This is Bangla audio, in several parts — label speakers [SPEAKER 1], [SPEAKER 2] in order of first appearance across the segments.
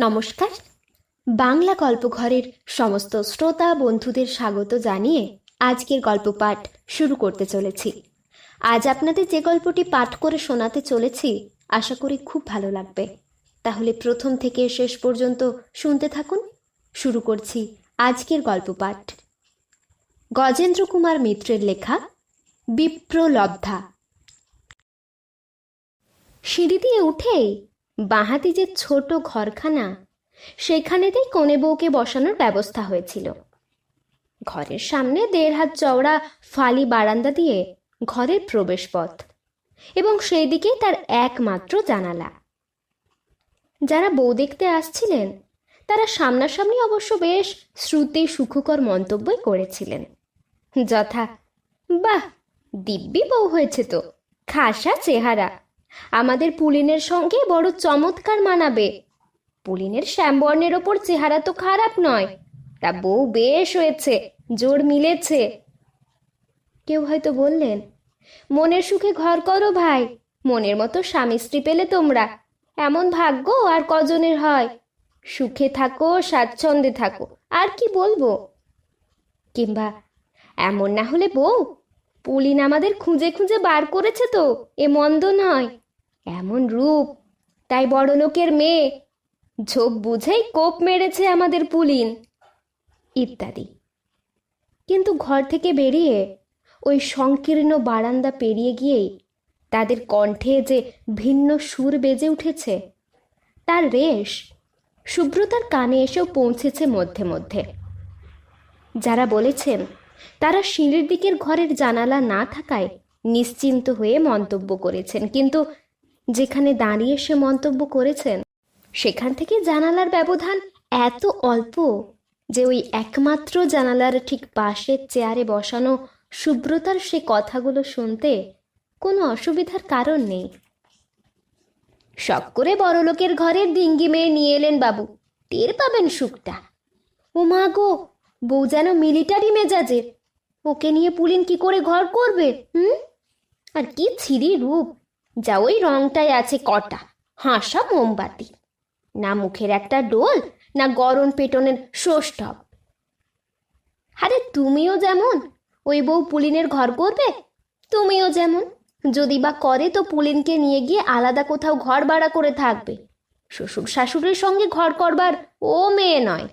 [SPEAKER 1] নমস্কার। বাংলা গল্পঘরের সমস্ত শ্রোতা বন্ধুদের স্বাগত জানিয়ে আজকের গল্প পাঠ শুরু করতে চলেছি। আজ আপনাদের যে গল্পটি পাঠ করে শোনাতে চলেছি, আশা করি খুব ভালো লাগবে। তাহলে প্রথম থেকে শেষ পর্যন্ত শুনতে থাকুন। শুরু করছি আজকের গল্প পাঠ। গজেন্দ্র কুমার মিত্রের লেখা বিপ্রলব্ধা। সিঁড়ি দিয়ে উঠেই বাঁহাতি যে ছোট ঘরখানা, সেখানেতেই কনে বউকে বসানোর ব্যবস্থা হয়েছিল। ঘরের সামনে দেড় হাত চওড়া ফালি বারান্দা দিয়ে ঘরের প্রবেশপথ এবং সেই দিকে তার একমাত্র জানালা। যারা বউ দেখতে আসছিলেন, তারা সামনাসামনি অবশ্য বেশ শ্রুতি সুখকর মন্তব্যই করেছিলেন। যথা, বাহ, দিব্যি বউ হয়েছে তো, খাসা চেহারা। আমাদের পুলিনের সঙ্গে বড় চমৎকার মানাবে। পুলিনের শ্যামবর্ণের ওপর চেহারা তো খারাপ নয়, তা বউ বেশ হয়েছে, জোর মিলেছে। কেউ হয়তো বললেন, মনের সুখে ঘর করো ভাই, মনের মতো স্বামী স্ত্রী পেলে তোমরা, এমন ভাগ্য আর কজনের হয়। সুখে থাকো, স্বাচ্ছন্দ্যে থাকো, আর কি বলব? কিংবা, এমন না হলে বউ, পুলিন আমাদের খুঁজে খুঁজে বার করেছে তো, এ মন্দ নয়। এমন রূপ। তাই বড় লোকের মেয়ে ঝোপ বুঝেই কোপ মেরেছে আমাদের পুলিন। ইত্যাদি। কিন্তু ঘর থেকে বেরিয়ে ওই সংকীর্ণ বারান্দা পেরিয়ে গিয়েই তাদের কণ্ঠে যে ভিন্ন সুর বেজে উঠেছে, তার রেশ শুভ্রতার কানে এসেও পৌঁছেছে মধ্যে মধ্যে। যারা বলেছেন তারা সিঁড়ির দিকের ঘরের জানালা না থাকায় নিশ্চিন্ত হয়ে মন্তব্য করেছেন। কিন্তু যেখানে দাঁড়িয়ে সে মন্তব্য করেছেন, সেখান থেকে জানালার ব্যবধান এত অল্প যে ওই একমাত্র জানালার ঠিক পাশের চেয়ারে বসানো সুব্রতার সে কথাগুলো শুনতে কোনো অসুবিধার কারণ নেই। শখ করে বড়লোকের ঘরের ডিঙ্গি মেয়ে নিয়ে এলেন বাবু, টের পাবেন সুখটা। ও মা গো, বউ যেন মিলিটারি মেজাজের, ওকে নিয়ে পুলিন কি করে ঘর করবে, হুম? আর কি ছিরি রূপ। যা ওই রংটাই আছে কটা, হাসা মোমবাতি। না মুখের একটা ডোল, না গরম পেটনের সোষ্ঠব আরে তুমিও যেমন, ওই বউ পুলিনের ঘর করবে? তুমিও যেমন, যদি বা করে তো পুলিনকে নিয়ে গিয়ে আলাদা কোথাও ঘর ভাড়া করে থাকবে। শ্বশুর শাশুড়ির সঙ্গে ঘর করবার ও মেয়ে নয়।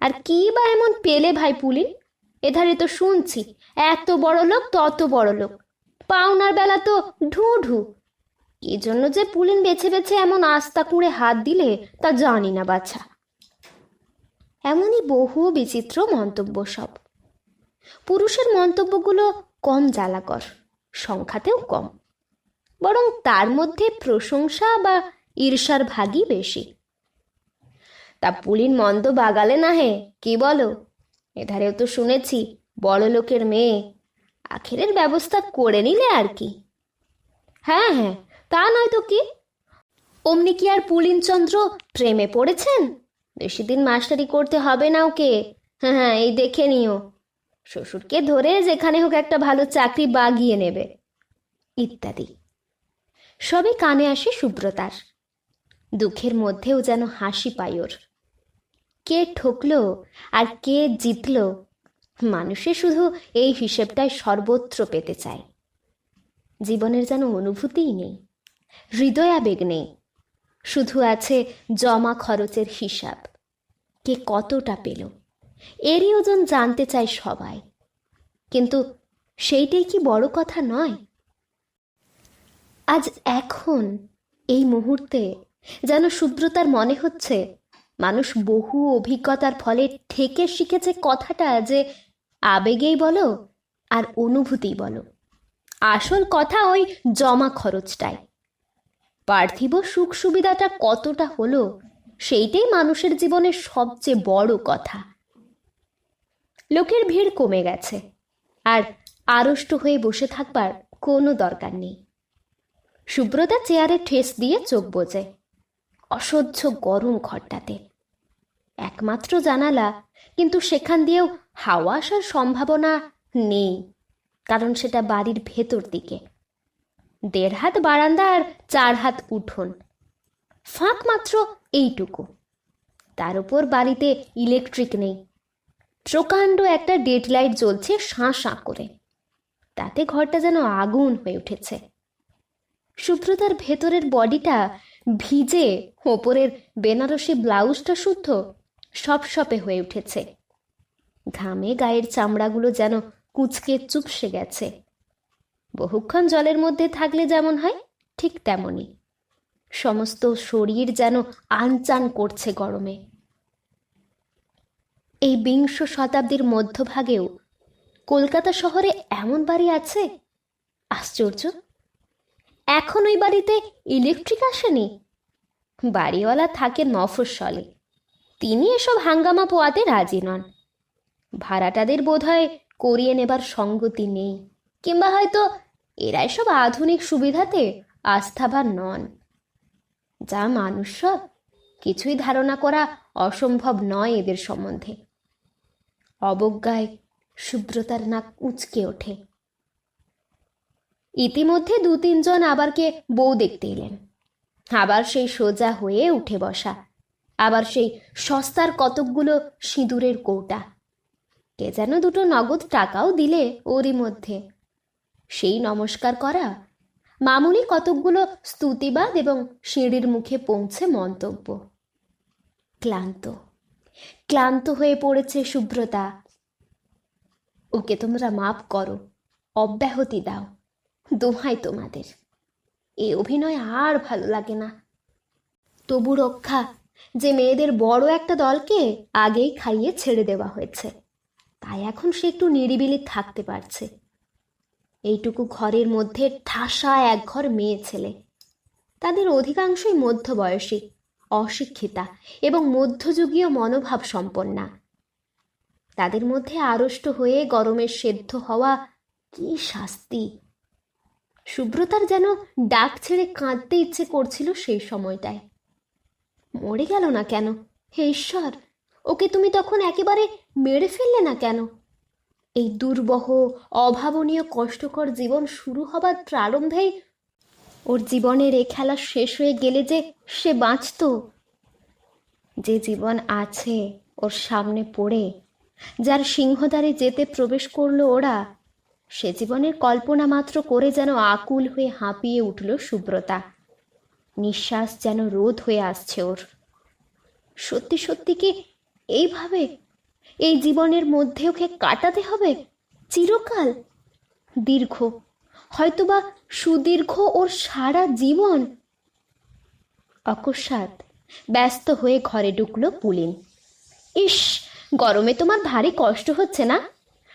[SPEAKER 1] আর কি বা এমন পেলে ভাই পুলিন? এধারে তো শুনছি, এত বড় লোক তত বড় লোক পাওনার বেলা তো ঢু ঢু। কি জন্য যে পুলিন বেছে বেছে এমন আস্তা কুঁড়ে হাত দিলে তা জানি না বাছা। এমনই বহু বিচিত্র মন্তব্য সব। পুরুষের মন্তব্যগুলো কম জ্বালাকর, সংখ্যাতেও কম। বরং তার মধ্যে প্রশংসা বা ঈর্ষার ভাগই বেশি। তা পুলিন মন্দ বাগালে না হে কি বলো? এধারেও তো শুনেছি বড় লোকের মেয়ে আখেরের ব্যবস্থা করে নিলে আর কি। হ্যাঁ হ্যাঁ তা নয় তো কি? অমনি কি আর পুলিনচন্দ্র প্রেমে পড়েছেন? বেশি দিন মাস্টারি করতে হবে না ওকে। হ্যাঁ হ্যাঁ এই দেখে নিও। শ্বশুরকে ধরে যেখানে হোক একটা ভালো চাকরি বাগিয়ে নেবে। ইত্যাদি। সবই কানে আসে সুব্রতার। দুঃখের মধ্যেও যেন হাসি পায় ওর। কে ঠকলো আর কে জিতলো মানুষে শুধু এই হিসেবটাই সর্বত্র পেতে চায়। জীবনের যেন অনুভূতিই নেই হৃদয়াবেগ নেই, শুধু আছে জমা খরচের হিসাব। কে কতটা পেল? এরই ওজন জানতে চায় সবাই। কিন্তু সেইটাই কি বড় কথা নয়? আজ এখন, এই মুহূর্তে যেন সুব্রতার মনে হচ্ছে, মানুষ বহু অভিজ্ঞতার ফলে ঠেকে শিখেছে কথাটা যে আবেগেই বলো আর অনুভূতিই বলো। আসল কথা ওই জমা খরচটাই। পার্থিব সুখ সুবিধাটা কতটা হলো, সেইটাই মানুষের জীবনের সবচেয়ে বড় কথা। লোকের ভিড় কমে গেছে, আর আড়ষ্ট হয়ে বসে থাকবার কোনো দরকার নেই। সুব্রতা চেয়ারে ঠেস দিয়ে চোখ বোঝে, অসহ্য গরম ঘরটাতে। একমাত্র জানালা কিন্তু সেখান দিয়েও হাওয়া আসার সম্ভাবনা নেই, কারণ সেটা বাড়ির ভেতর দিকে। দেড় হাত বারান্দা আর চার হাত উঠোন। ফাঁক মাত্র এইটুকু। তার উপর বাড়িতে ইলেকট্রিক নেই। প্রকাণ্ড একটা ডেড লাইট জ্বলছে শাঁ শাঁ করে। তাতে ঘরটা যেন আগুন হয়ে উঠেছে। সুব্রতার ভেতরের বডিটা ভিজে, ওপরের বেনারসি ব্লাউজটা শুদ্ধ সপসপে হয়ে উঠেছে। ঘামে গায়ের চামড়াগুলো যেন কুচকে চুপসে গেছে। বহুক্ষণ জলের মধ্যে থাকলে যেমন হয়, ঠিক তেমনই। সমস্ত শরীর যেন আনচান করছে গরমে। এই বিংশ শতাব্দীর মধ্যভাগেও কলকাতা শহরে এমন বাড়ি আছে? আশ্চর্য! এখন ওই বাড়িতে ইলেকট্রিক আসেনি? বাড়িওয়ালা থাকে মফস্বলে তিনি এসব হাঙ্গামা পোয়াতে রাজি নন। ভাড়াটাদের বোধহয় করিয়ে নেবার সঙ্গতি নেই, কিংবা হয়তো এরা এসব আধুনিক সুবিধাতে আস্থাবান নন। যা মানুষ সব কিছুই ধারণা করা অসম্ভব নয় এদের সম্বন্ধে। অবজ্ঞায় শুভ্রতার নাক উচকে ওঠে। ইতিমধ্যে দু তিনজন আবারকে বউ দেখতে এলেন। আবার সেই সোজা হয়ে উঠে বসা আবার সেই সস্তার কতকগুলো সিঁদুরের কৌটা। কে যেন দুটো নগদ টাকাও দিলে ওরই মধ্যে। সেই নমস্কার করা, মামুনি কতকগুলো স্তুতিবাদ এবং সিঁড়ির মুখে পৌঁছে মন্তব্য। ক্লান্ত ক্লান্ত হয়ে পড়েছে শুভ্রতা ওকে তোমরা মাপ করো, অব্যাহতি দাও, দোহাই তোমাদের। এই অভিনয় আর ভালো লাগে না। তবু রক্ষা যে মেয়েদের বড় একটা দলকে আগেই খাইয়ে ছেড়ে দেওয়া হয়েছে। তাই এখন সে একটু নিরিবিলি থাকতে পারছে। এইটুকু ঘরের মধ্যে ঠাসা এক ঘর মেয়ে ছেলে। তাদের অধিকাংশই মধ্যবয়সী, অশিক্ষিতা এবং মধ্যযুগীয় মনোভাব সম্পন্না। তাদের মধ্যে আড়ষ্ট হয়ে গরমের সেদ্ধ হওয়া কি শাস্তি? শুভ্রতার যেন ডাক ছেড়ে কাঁদতে ইচ্ছে করছিল সেই সময়টায়। মরে গেল না কেন? হে ঈশ্বর, ওকে তুমি তখন একেবারে মেরে ফেললে না কেন? এই দুর্বহ, অভাবনীয়, কষ্টকর জীবন শুরু হবার প্রারম্ভেই ওর জীবনের এ খেলা শেষ হয়ে গেলে যে সে বাঁচত। যে জীবন আছে ওর সামনে পড়ে, যার সিংহদ্বারে যেতে প্রবেশ করল ওরা, সে জীবনের কল্পনা মাত্র করে যেন আকুল হয়ে হাঁপিয়ে উঠল সুব্রতা। নিঃশ্বাস যেন রোধ হয়ে আসছে ওর। সত্যি সত্যি কি এইভাবে? এই জীবনের মধ্যে ওকে কাটাতে হবে? চিরকাল? দীর্ঘ। হয়তোবা সুদীর্ঘ ওর সারা জীবন। অকস্মাৎ ব্যস্ত হয়ে ঘরে ঢুকলো পুলিন। ইস, গরমে তোমার ভারী কষ্ট হচ্ছে না?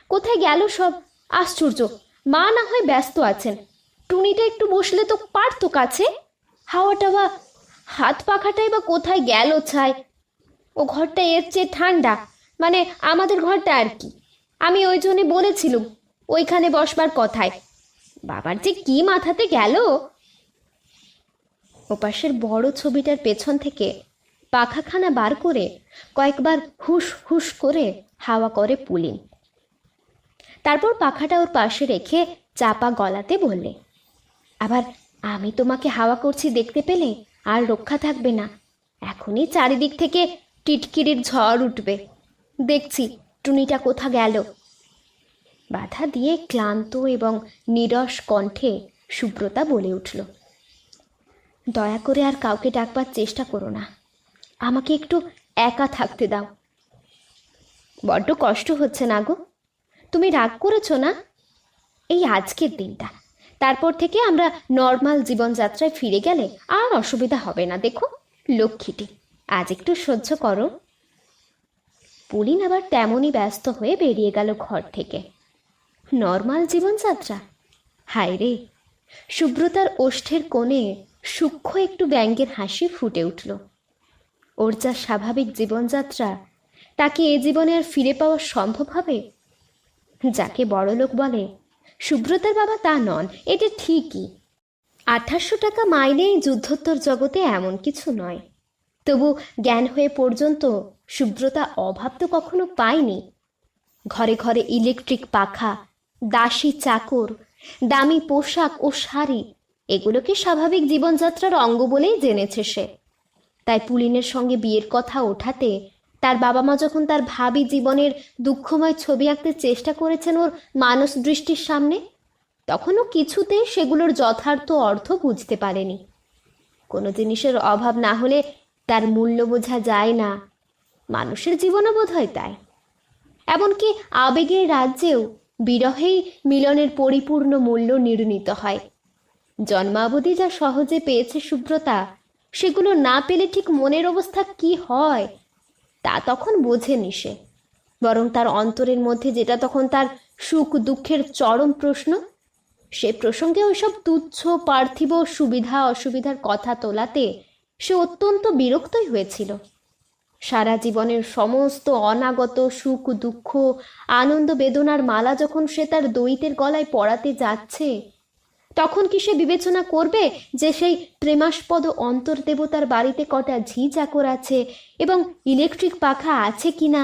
[SPEAKER 1] কোথায় গেল সব? আশ্চর্য। মা না হয় ব্যস্ত আছেন। টুনিটা একটু বসলে তো পারতো কাছে। হাওয়াটা বা হাত পাখাটাই বা কোথায় গেল ছাই? ও ঘরটা এর চেয়ে ঠান্ডা। মানে আমাদের ঘরটা আর কি। আমি ওই জন্যে বলেছিলুম, ওইখানে বসবার কথায়। বাবার যে কি মাথাতে গেল? ওপাশের বড় ছবিটার পেছন থেকে পাখাখানা বার করে কয়েকবার হুস হুস করে হাওয়া করে পুলিন। তারপর পাখাটা ওর পাশে রেখে চাপা গলাতে বললে, আবার আমি তোমাকে হাওয়া করছি দেখতে পেলে আর রক্ষা থাকবে না। এখনই চারিদিক থেকে টিটকিরির ঝড় উঠবে। দেখছি, টুনিটা কোথা গেল। বাধা দিয়ে ক্লান্ত এবং নিরস কণ্ঠে সুব্রতা বলে উঠল, দয়া করে আর কাউকে ডাকবার চেষ্টা করো না। আমাকে একটু একা থাকতে দাও। বড্ড কষ্ট হচ্ছে না গো। তুমি রাগ করেছ না? এই আজকের দিনটা। তারপর থেকে আমরা নর্মাল জীবনযাত্রায় ফিরে গেলে আর অসুবিধা হবে না। দেখো লক্ষ্মীটি, আজ একটু সহ্য করো। পুলিন আবার তেমনই ব্যস্ত হয়ে বেরিয়ে গেল ঘর থেকে। নর্মাল জীবনযাত্রা? হায় রে! সুব্রতার ওষ্ঠের কোণে সূক্ষ্ম একটু ব্যঙ্গের হাসি ফুটে উঠল। ওর যা স্বাভাবিক জীবনযাত্রা তাকে এ জীবনে আর ফিরে পাওয়া সম্ভব হবে? যাকে বড়লোক বলে সুব্রতার বাবা তা নন, এটা ঠিকই। আঠাশশো টাকা মাইনে যুদ্ধোত্তর জগতে এমন কিছু নয়। তবু জ্ঞান হয়ে পর্যন্ত সুব্রতা অভাব তো কখনো পায়নি। ঘরে ঘরে ইলেকট্রিক পাখা, দাসী চাকর, দামি পোশাক ও শাড়ি, এগুলোকে স্বাভাবিক জীবনযাত্রার অঙ্গ বলেই জেনেছে সে। তাই পুলিনের সঙ্গে বিয়ের কথা ওঠাতে তার বাবা মা যখন তার ভাবি জীবনের দুঃখময় ছবি আঁকতে চেষ্টা করেছেন ওর মানস দৃষ্টির সামনে, তখনও কিছুতে সেগুলোর যথার্থ অর্থ বুঝতে পারেনি। কোনো জিনিসের অভাব না হলে তার মূল্য বোঝা যায় না। মানুষের জীবনও বোধ হয় তাই। এমনকি আবেগের রাজ্যেও বিরহেই মিলনের পরিপূর্ণ মূল্য নির্ণীত হয়। জন্মাবধি যা সহজে পেয়েছে সুব্রতা, সেগুলো না পেলে ঠিক মনের অবস্থা কি হয় তা তখন বোঝেনি সে। বরং তার অন্তরের মধ্যে যেটা তখন তার সুখ দুঃখের চরম প্রশ্ন, সে প্রসঙ্গে ওইসব তুচ্ছ, পার্থিব সুবিধা, অসুবিধার কথা তোলাতে সে অত্যন্ত বিরক্তই হয়েছিল। সারা জীবনের সমস্ত অনাগত সুখ, দুঃখ, আনন্দ বেদনার মালা যখন সে তার দৈতের গলায় পড়াতে যাচ্ছে তখন কি সে বিবেচনা করবে যে সেই প্রেমাস্পদ অন্তর্দেবতার বাড়িতে কটা ঝি চাকর আছে এবং ইলেকট্রিক পাখা আছে কিনা?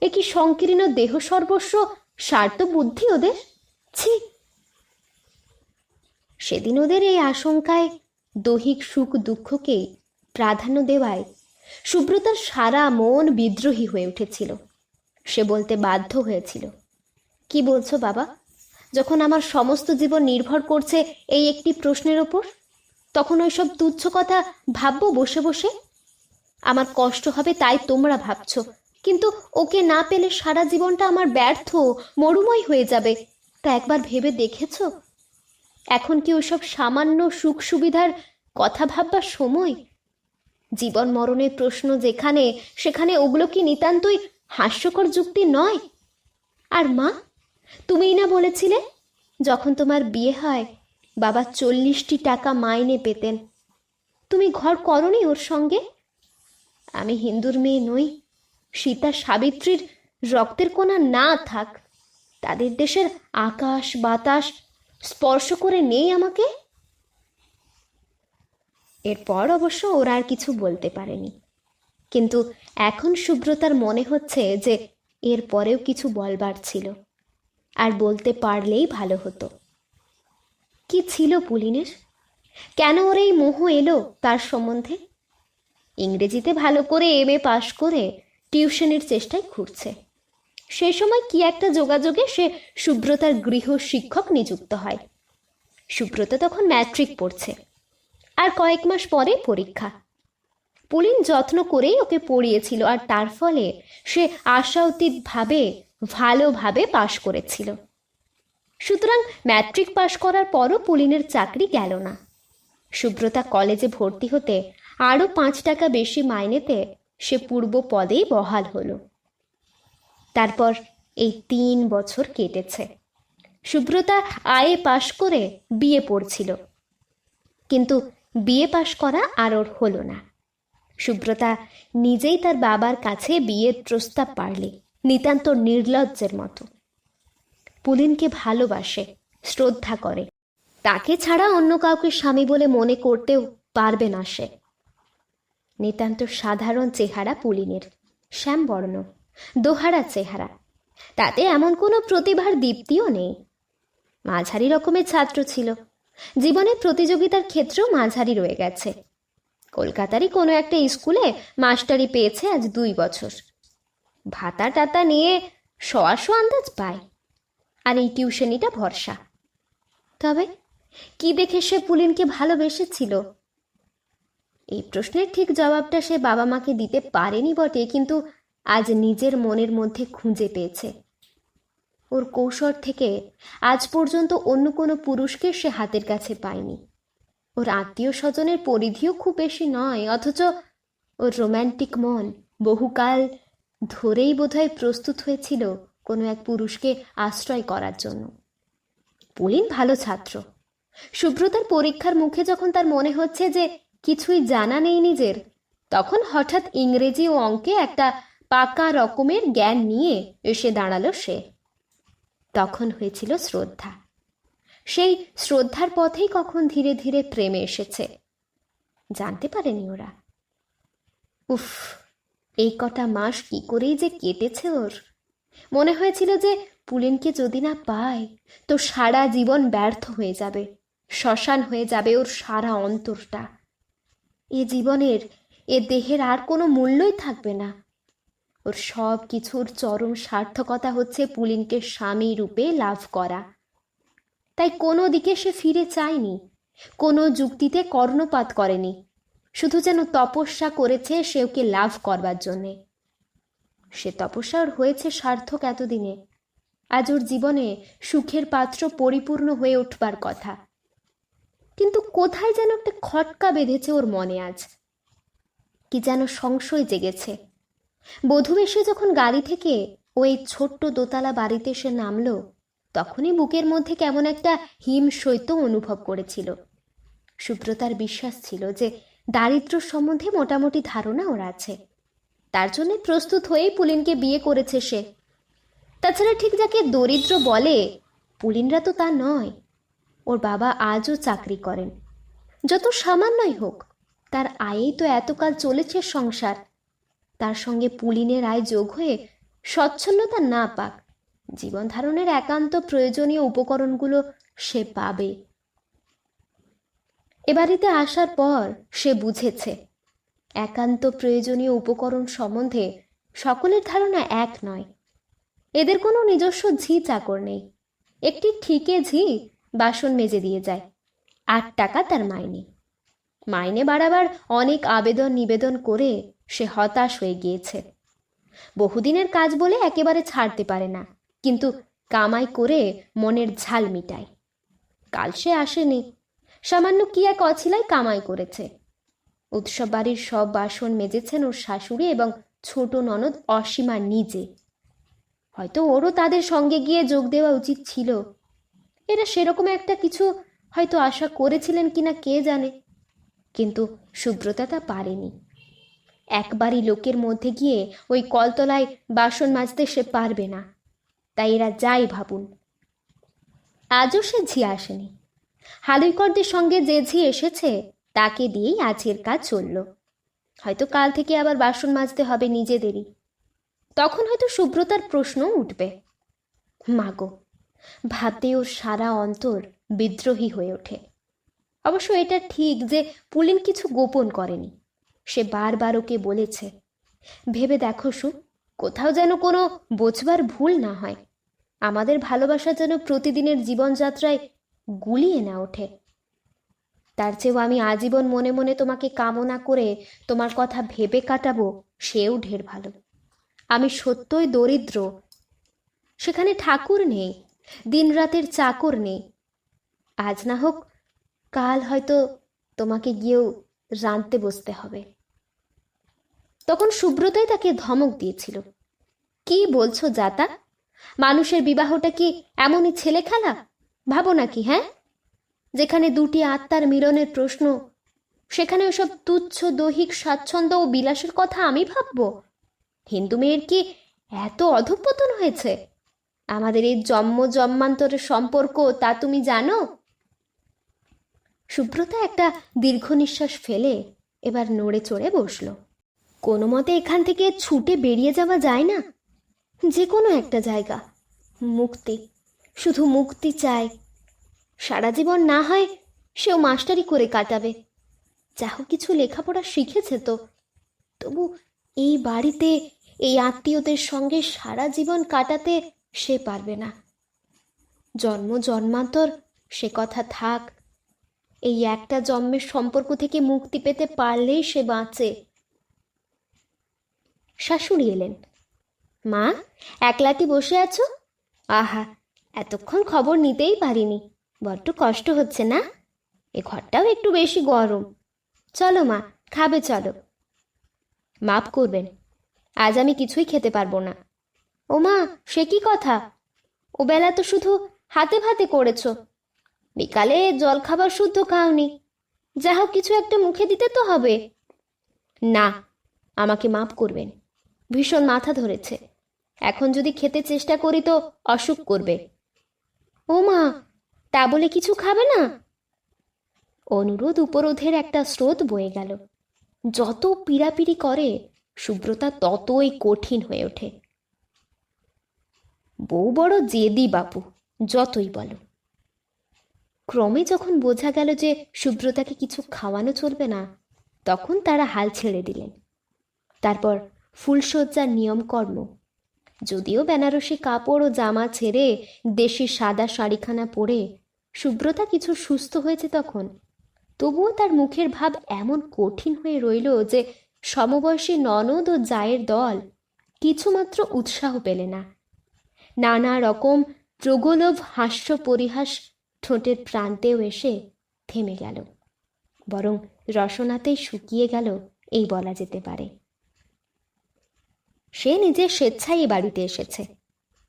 [SPEAKER 1] এ কি সংকীর্ণ দেহ সর্বস্ব, স্বার্থ বুদ্ধি ওদের? ছি। সেদিন ওদের এই আশঙ্কায় দৈহিক সুখ দুঃখকে প্রাধান্য দেওয়ায় সুব্রতার সারা মন বিদ্রোহী হয়ে উঠেছিল। সে বলতে বাধ্য হয়েছিল। কি বলছো বাবা? যখন আমার সমস্ত জীবন নির্ভর করছে এই একটি প্রশ্নের ওপর, তখন ওইসব তুচ্ছ কথা ভাববো বসে বসে? আমার কষ্ট হবে তাই তোমরা ভাবছ, কিন্তু ওকে না পেলে সারা জীবনটা আমার ব্যর্থ, মরুময় হয়ে যাবে। তা একবার ভেবে দেখেছ? এখন কি ওইসব সামান্য সুখ সুবিধার কথা ভাববার সময়? জীবন মরণের প্রশ্ন যেখানে, সেখানে ওগুলো কি নিতান্তই হাস্যকর যুক্তি নয়? আর মা? তুমিই না বলেছিলে? যখন তোমার বিয়ে হয়, বাবা চল্লিশটি টাকা মাইনে পেতেন। তুমি ঘর করনি ওর সঙ্গে? আমি হিন্দুর মেয়ে নই। সীতা সাবিত্রীর রক্তের কোনা না থাক। তাদের দেশের আকাশ বাতাস স্পর্শ করে নেই আমাকে? এরপর অবশ্য ওরা আর কিছু বলতে পারেনি। কিন্তু এখন সুব্রতার মনে হচ্ছে যে এর পরেও কিছু বলবার ছিল। আর বলতে পারলেই ভালো হতো। কি ছিল পুলিনের? কেন ওর এই মোহ এলো তার সম্বন্ধে? ইংরেজিতে ভালো করে এম এ পাশ করে টিউশনের চেষ্টায় ঘুরছে। সেই সময় কি একটা যোগাযোগে সে সুব্রতার গৃহ শিক্ষক নিযুক্ত হয়। সুব্রত তখন ম্যাট্রিক পড়ছে। আর কয়েক মাস পরে পরীক্ষা। পুলিন যত্ন করেই ওকে পড়িয়েছিল আর তার ফলে সে আশাতীতভাবে ভালোভাবে পাশ করেছিল। সুতরাং ম্যাট্রিক পাশ করার পরও পুলিনের চাকরি গেল না। সুব্রতা কলেজে ভর্তি হতে আরও পাঁচ টাকা বেশি মাইনেতে সে পূর্ব পদেই বহাল হলো। তারপর এই তিন বছর কেটেছে। সুব্রতা আয়ে পাশ করে বিয়ে পড়ছিল। কিন্তু বিয়ে পাশ করা আর ওর হলো না। সুব্রতা নিজেই তার বাবার কাছে বিয়ের প্রস্তাব পারলে নিতান্ত নির্লজ্জের মতো। পুলিনকে ভালোবাসে, শ্রদ্ধা করে। তাকে ছাড়া অন্য কাউকে স্বামী বলে মনে করতেও পারবে না সে। নিতান্ত সাধারণ চেহারা পুলিনের। শ্যামবর্ণ, দোহারা চেহারা। তাতে এমন কোনো প্রতিভার দীপ্তিও নেই। মাঝারি রকমের ছাত্র ছিল। জীবনের প্রতিযোগিতার ক্ষেত্রেও মাঝারি রয়ে গেছে। কলকাতারই কোনো একটা স্কুলে মাস্টারি পেয়েছে আজ দুই বছর। ভাতা টাতা নিয়ে শোয়াশো আন্দাজ পায়। আর এই টিউশনিটা ভরসা। তবে কি দেখে সে পুলিনকে ভালোবেসেছিল? এই প্রশ্নের ঠিক জবাবটা সে বাবা মাকে দিতে পারেনি বটে, কিন্তু আজ নিজের মনের মধ্যে খুঁজে পেয়েছে। ওর কৌশল থেকে আজ পর্যন্ত অন্য কোনো পুরুষকে সে হাতের কাছে পায়নি। ওর আত্মীয় স্বজনের পরিধিও খুব বেশি নয়, অথচ ওর রোম্যান্টিক মন বহুকাল ধরেই বোধহয় প্রস্তুত হয়েছিল কোনো এক পুরুষকে আশ্রয় করার জন্য। পুলিন ভালো ছাত্র। সুব্রতার পরীক্ষার মুখে যখন তার মনে হচ্ছে যে কিছুই জানা নেই নিজের, তখন হঠাৎ ইংরেজি ও অঙ্কে একটা পাকা রকমের জ্ঞান নিয়ে এসে দাঁড়াল সে। তখন হয়েছিল শ্রদ্ধা। সেই শ্রদ্ধার পথেই কখন ধীরে ধীরে প্রেমে এসেছে। জানতে পারেনি ওরা। উফ এই কটা মাস কি করেই যে কেটেছে ওর? মনে হয়েছিল যে পুলিনকে যদি না পায়, তো সারা জীবন ব্যর্থ হয়ে যাবে, শ্মশান হয়ে যাবে ওর সারা অন্তরটা। এ জীবনের, এ দেহের আর কোনো মূল্যই থাকবে না। ওর সব কিছুর চরম সার্থকতা হচ্ছে পুলিনকে স্বামী রূপে লাভ করা। তাই কোনো দিকে সে ফিরে চায়নি, কোনো যুক্তিতে কর্ণপাত করেনি। শুধু যেন তপস্যা করেছে সে ওকে লাভ করবার জন্যে। সে তপস্যা ওর হয়েছে সার্থক এতদিনে। আজ ওর জীবনে সুখের পাত্র পরিপূর্ণ হয়ে উঠবার কথা। কিন্তু কোথায় যেন একটা খটকা বেঁধেছে ওর মনে আজ। কি যেন সংশয় জেগেছে। বধূ এসে যখন গাড়ি থেকে ওই ছোট্ট দোতলা বাড়িতে এসে নামলো, তখনই বুকের মধ্যে কেমন একটা হিম শৈত্য অনুভব করেছিল। সুব্রতার বিশ্বাস ছিল যে দারিদ্র সম্বন্ধে মোটামুটি ধারণা ওর আছে। তার জন্য প্রস্তুত হয়েই পুলিনকে বিয়ে করেছে সে। তাছাড়া ঠিক যাকে দরিদ্র বলে, পুলিনরা তো তা নয়। ওর বাবা আজও চাকরি করেন। যত সামান্যই হোক, তার আয়েই তো এতকাল চলেছে সংসার। তার সঙ্গে পুলিনের আয় যোগ হয়ে স্বচ্ছলতা না পাক, জীবন ধারণের একান্ত প্রয়োজনীয় উপকরণগুলো সে পাবে। এ বাড়িতে আসার পর সে বুঝেছে, একান্ত প্রয়োজনীয় উপকরণ সম্বন্ধে সকলের ধারণা এক নয়। এদের কোনো নিজস্ব ঝি চাকর নেই। একটি ঠিকে ঝি বাসন মেজে দিয়ে যায়। আট টাকা তার মাইনে। মাইনে বাড়াবার অনেক আবেদন নিবেদন করে সে হতাশ হয়ে গিয়েছে। বহুদিনের কাজ বলে একেবারে ছাড়তে পারে না, কিন্তু কামাই করে মনের ঝাল মিটায়। কাল সে আসেনি। সামান্য কি এক অছিলাই কামাই করেছে। উৎসব বাড়ির সব বাসন মেজেছেন ওর শাশুড়ি এবং ছোট ননদ অসীমা নিজে। হয়তো ওরও তাদের সঙ্গে গিয়ে যোগ দেওয়া উচিত ছিল। এরা সেরকম একটা কিছু হয়তো আশা করেছিলেন কিনা কে জানে। কিন্তু সুব্রতা তা পারেনি। একবারই লোকের মধ্যে গিয়ে ওই কলতলায় বাসন মাজতে সে পারবে না। তাই এরা যাই ভাবুন। আজও সে ঝি আসেনি। হালুইকরদের সঙ্গে যে ঝি এসেছে, তাকে দিয়েই আজকের কাজ চলল। হয়তো কাল থেকে আবার বাসন মাজতে হবে নিজেদেরই। তখন হয়তো সুব্রতার প্রশ্ন উঠবে। মাগো ভাবতে ওর সারা অন্তর বিদ্রোহী হয়ে ওঠে। অবশ্য এটা ঠিক যে পুলিন কিছু গোপন করেনি। সে বারবার ওকে বলেছে, ভেবে দেখো সু, কোথাও যেন কোনো বোঝবার ভুল না হয়। আমাদের ভালোবাসা যেন প্রতিদিনের জীবনযাত্রায় গুলিয়ে না ওঠে। তার চেয়েও আমি আজীবন মনে মনে তোমাকে কামনা করে তোমার কথা ভেবে কাটাবো, সেও ঢের ভালো। আমি সত্যই দরিদ্র। সেখানে ঠাকুর নেই, দিনরাতের চাকর নেই। আজ না হোক, কাল হয়তো তোমাকে গিয়েও রাঁধতে বসতে হবে। তখন সুব্রতই তাকে ধমক দিয়েছিল। কি বলছো যাতা? মানুষের বিবাহটা কি এমনই ছেলে খেলা ভাবো নাকি হ্যাঁ? যেখানে দুটি আত্মার মিলনের প্রশ্ন, সেখানে ওসব তুচ্ছ, দৈহিক স্বাচ্ছন্দ্য ও বিলাসের কথা আমি ভাববো। হিন্দু মেয়ের কি এত অধঃপতন হয়েছে? আমাদের এই জন্ম জন্মান্তরের সম্পর্ক তা তুমি জানো? সুব্রতা একটা দীর্ঘ নিঃশ্বাস ফেলে এবার নড়ে চড়ে বসল। কোনো মতে এখান থেকে ছুটে বেরিয়ে যাওয়া যায় না? যে কোনো একটা জায়গা, মুক্তি। শুধু মুক্তি চায়। সারা জীবন না হয় সেও মাস্টারি করে কাটাবে। যা হোক কিছু লেখাপড়া শিখেছে তো। তবু এই বাড়িতে, এই আত্মীয়দের সঙ্গে সারা জীবন কাটাতে সে পারবে না। জন্ম, জন্মান্তর, সে কথা থাক। এই একটা জন্মের সম্পর্ক থেকে মুক্তি পেতে পারলেই সে বাঁচে। শাশুড়ি এলেন। মা, একলাটি বসে আছো? আহা এতক্ষণ খবর নিতেই পারিনি। বড্ড কষ্ট হচ্ছে না? এ ঘরটাও একটু বেশি গরম। চলো মা, খাবে চলো। মাপ করবেন, আজ আমি কিছুই খেতে পারব না। ও মা, সে কি কথা? ও বেলা তো শুধু হাতে ভাতে করেছ। বিকালে জল খাবার শুদ্ধ খাওনি। যা হোক, কিছু একটা মুখে দিতে তো হবে। না, আমাকে মাপ করবেন। ভীষণ মাথা ধরেছে। এখন যদি খেতে চেষ্টা করি তো অসুখ করবে। ও মা তা বলে কিছু খাবে না? অনুরোধ উপরোধের একটা স্রোত বয়ে গেল। যত পীড়াপিড়ি করে, সুব্রতা ততই কঠিন হয়ে ওঠে। বউ বড় জেদি বাপু, যতই বলো। ক্রমে যখন বোঝা গেল যে সুব্রতাকে কিছু খাওয়ানো চলবে না, তখন তারা হাল ছেড়ে দিলেন। তারপর ফুলশয্যার নিয়মকর্ম যদিও বেনারসি কাপড় ও জামা ছেড়ে দেশি সাদা শাড়িখানা পরে, সুব্রতা কিছু সুস্থ হয়েছে তখন। তবুও তার মুখের ভাব এমন কঠিন হয়ে রইল যে সমবয়সী ননদ ও জায়ের দল কিছুমাত্র উৎসাহ পেলে না। নানা রকম প্রগলভ হাস্য পরিহাস ঠোঁটের প্রান্তেও এসে থেমে গেল, বরং রসনাতেই শুকিয়ে গেল, এই বলা যেতে পারে। সে নিজের স্বেচ্ছায় এ বাড়িতে এসেছে।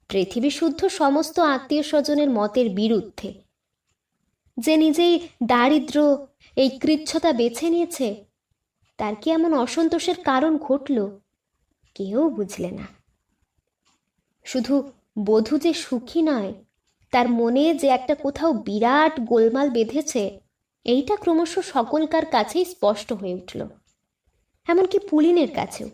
[SPEAKER 1] পৃথিবী শুদ্ধ সমস্ত আত্মীয় স্বজনের মতের বিরুদ্ধে। যে নিজেই দারিদ্র, এই কৃচ্ছতা বেছে নিয়েছে, তার কি এমন অসন্তোষের কারণ ঘটল? কেউ বুঝলে না। শুধু বধূ যে সুখী নয়, তার মনে যে একটা কোথাও বিরাট গোলমাল বেঁধেছে, এইটা ক্রমশ সকলকার কাছেই স্পষ্ট হয়ে উঠল। এমনকি পুলিনের কাছেও।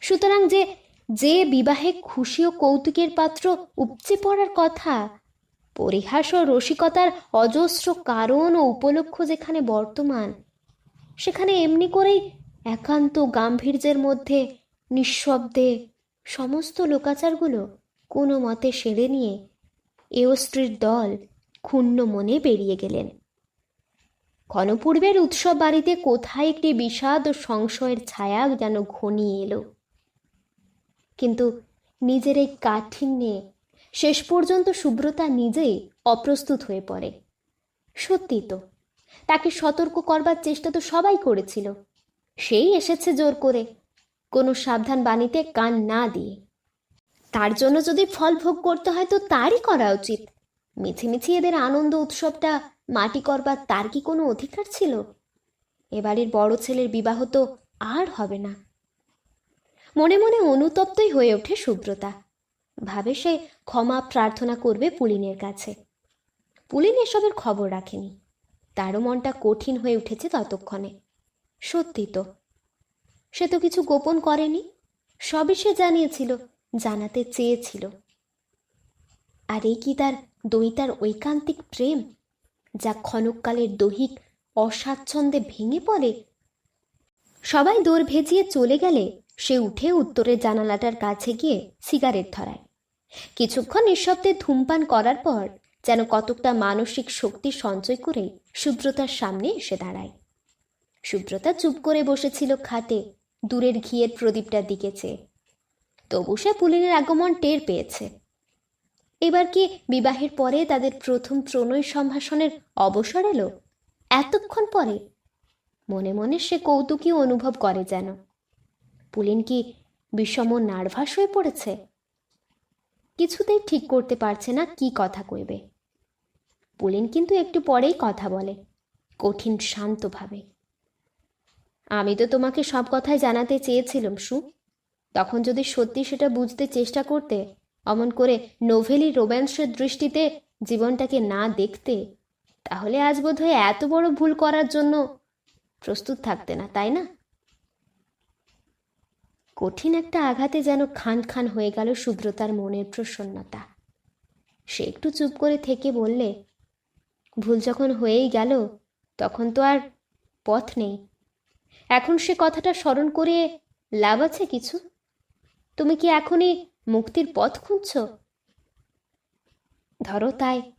[SPEAKER 1] সুতরাং যে যে বিবাহে খুশি ও কৌতুকের পাত্র উপচে পড়ার কথা, পরিহাস ও রসিকতার অজস্র কারণ ও উপলক্ষ যেখানে বর্তমান, সেখানে এমনি করেই একান্ত গাম্ভীর্যের মধ্যে নিঃশব্দে সমস্ত লোকাচারগুলো কোনো মতে সেরে নিয়ে এও স্ত্রীর দল ক্ষুণ্ণ মনে বেরিয়ে গেলেন। ক্ষণপূর্বের উৎসব বাড়িতে কোথায় একটি বিষাদ ও সংশয়ের ছায়া যেন ঘনিয়ে এলো। কিন্তু নিজের এই কাঠিন্যে শেষ পর্যন্ত সুব্রতা নিজেই অপ্রস্তুত হয়ে পড়ে। সত্যি তো, তাকে সতর্ক করবার চেষ্টা তো সবাই করেছিল। সেই এসেছে জোর করে, কোনো সাবধান বাণীতে কান না দিয়ে। তার জন্য যদি ফল ভোগ করতে হয় তো তারই করা উচিত। মিছিমিছি এদের আনন্দ উৎসবটা মাটি করবার তার কি কোনো অধিকার ছিল? এবারের বড় ছেলের বিবাহ তো আর হবে না। মনে মনে অনুতপ্তই হয়ে ওঠে সুব্রতা। ভাবে সে ক্ষমা প্রার্থনা করবে পুলিনের কাছে। পুলিন এসবের খবর রাখেনি। তারও মনটা কঠিন হয়ে উঠেছে ততক্ষণে। সত্যি তো। সে তো কিছু গোপন করেনি। সবই সে জানিয়েছিল, জানাতে চেয়েছিল। আর এই কি তার দৈতার ঐকান্তিক প্রেম, যা ক্ষণকালের দৈহিক অস্বাচ্ছন্দ্যে ভেঙে পড়ে? সবাই দৌড় ভেজিয়ে চলে গেলে সে উঠে উত্তরের জানালাটার কাছে গিয়ে সিগারেট ধরায়। কিছুক্ষণ নিঃশব্দে ধূমপান করার পর যেন কতকটা মানসিক শক্তি সঞ্চয় করে সুব্রতার সামনে এসে দাঁড়ায়। সুব্রতা চুপ করে বসেছিল খাটে, দূরের ঘিয়ের প্রদীপটার দিকে চেয়ে। তবু সে পুলিনের আগমন টের পেয়েছে। এবার কি বিবাহের পরে তাদের প্রথম প্রণয় সম্ভাষণের অবসর এলো? এতক্ষণ পরে? মনে মনে সে কৌতুকী অনুভব করে যেন। পুলিন কি বিষম নার্ভাস হয়ে পড়েছে? কিছুতেই ঠিক করতে পারছে না কি কথা কইবে। পুলিন কিন্তু একটু পরেই কথা বলে, কঠিন শান্তভাবে। আমি তো তোমাকে সব কথাই জানাতে চেয়েছিলাম, সু। তখন যদি সত্যি সেটা বুঝতে চেষ্টা করতে, অমন করে নোভেলি রোম্যান্সের দৃষ্টিতে জীবনটাকে না দেখতে, তাহলে আজ বোধহয় এত বড় ভুল করার জন্য প্রস্তুত থাকতে না, তাই না? কঠিন একটা আঘাতে যেন খান খান হয়ে গেল সুব্রতার মনের প্রসন্নতা। সে একটু চুপ করে থেকে বললে, ভুল যখন হয়েই গেল, তখন তো আর পথ নেই। এখন সে কথাটা স্মরণ করে লাভ আছে কিছু? তুমি কি এখনই মুক্তির পথ খুঁজছ? ধরো তাই।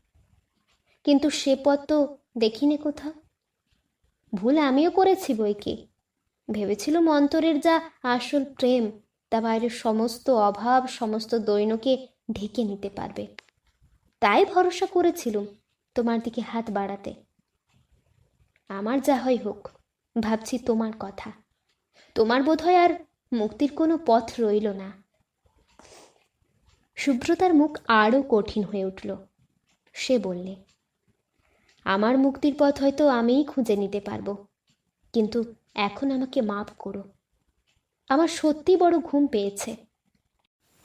[SPEAKER 1] কিন্তু সে পথ তো দেখিনি কোথাও। ভুল আমিও করেছি বই কি ভেবেছিলুম অন্তরের যা আসল প্রেম, তা বাইরের সমস্ত অভাব, সমস্ত দৈনকে ঢেকে নিতে পারবে। তাই ভরসা করেছিলুম তোমার দিকে হাত বাড়াতে। আমার যা হয় হোক, ভাবছি তোমার কথা। তোমার বোধহয় আর মুক্তির কোনো পথ রইল না। সুব্রতার মুখ আরও কঠিন হয়ে উঠল। সে বললে, আমার মুক্তির পথ হয়তো আমিই খুঁজে নিতে পারব। কিন্তু এখন আমাকে মাফ করো। আমার সত্যি বড় ঘুম পেয়েছে।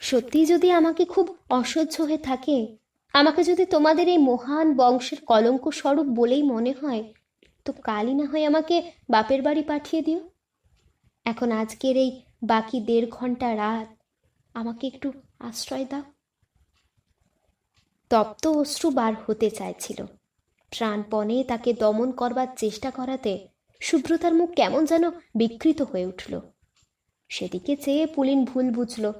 [SPEAKER 1] সত্যি যদি আমাকে খুব অসহ্য হয়ে থাকে, আমাকে যদি তোমাদের এই মহান বংশের কলঙ্ক স্বরূপ বলেই মনে হয়, তো কালই না হয় আমাকে বাপের বাড়ি পাঠিয়ে দিও। এখন আজকের এই বাকি দেড় ঘণ্টা রাত, আমাকে একটু আশ্রয় দাও। তপ্ত অশ্রু বার হতে চাইছিল। প্রাণপণে তাকে দমন করবার চেষ্টা করাতে সুব্রতার মুখ কেমন যেন বিকৃত হয়ে উঠল। সেদিকে চেয়ে পুলিন ভুল বুঝল।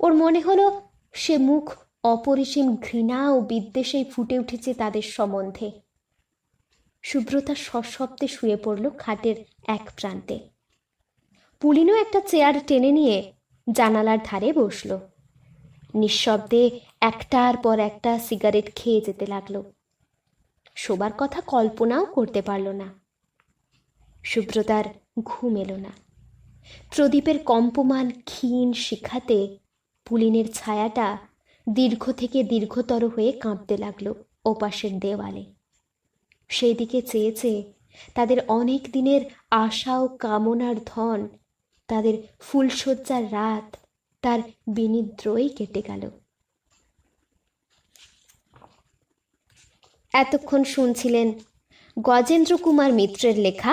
[SPEAKER 1] ওর মনে হলো সে মুখ অপরিসীম ঘৃণা ও বিদ্বেষেই ফুটে উঠেছে তাদের সম্বন্ধে। সুব্রতা সশব্দে শুয়ে পড়ল খাটের এক প্রান্তে। পুলিনও একটা চেয়ার টেনে নিয়ে জানালার ধারে বসল। নিঃশব্দে একটার পর একটা সিগারেট খেয়ে যেতে লাগল। শোবার কথা কল্পনাও করতে পারল না। সুব্রতার ঘুম এলো না। প্রদীপের কম্পমান ক্ষীণ শিখাতে পুলিনের ছায়াটা দীর্ঘ থেকে দীর্ঘতর হয়ে কাঁপতে লাগল ওপাশের দেওয়ালে। সেই দিকে চেয়ে চেয়ে তাদের অনেক দিনের আশা ও কামনার ধন, তাদের ফুলশয্যার রাত, তার বিনিদ্রই কেটে গেল। এতক্ষণ শুনছিলেন গজেন্দ্র কুমার মিত্রের লেখা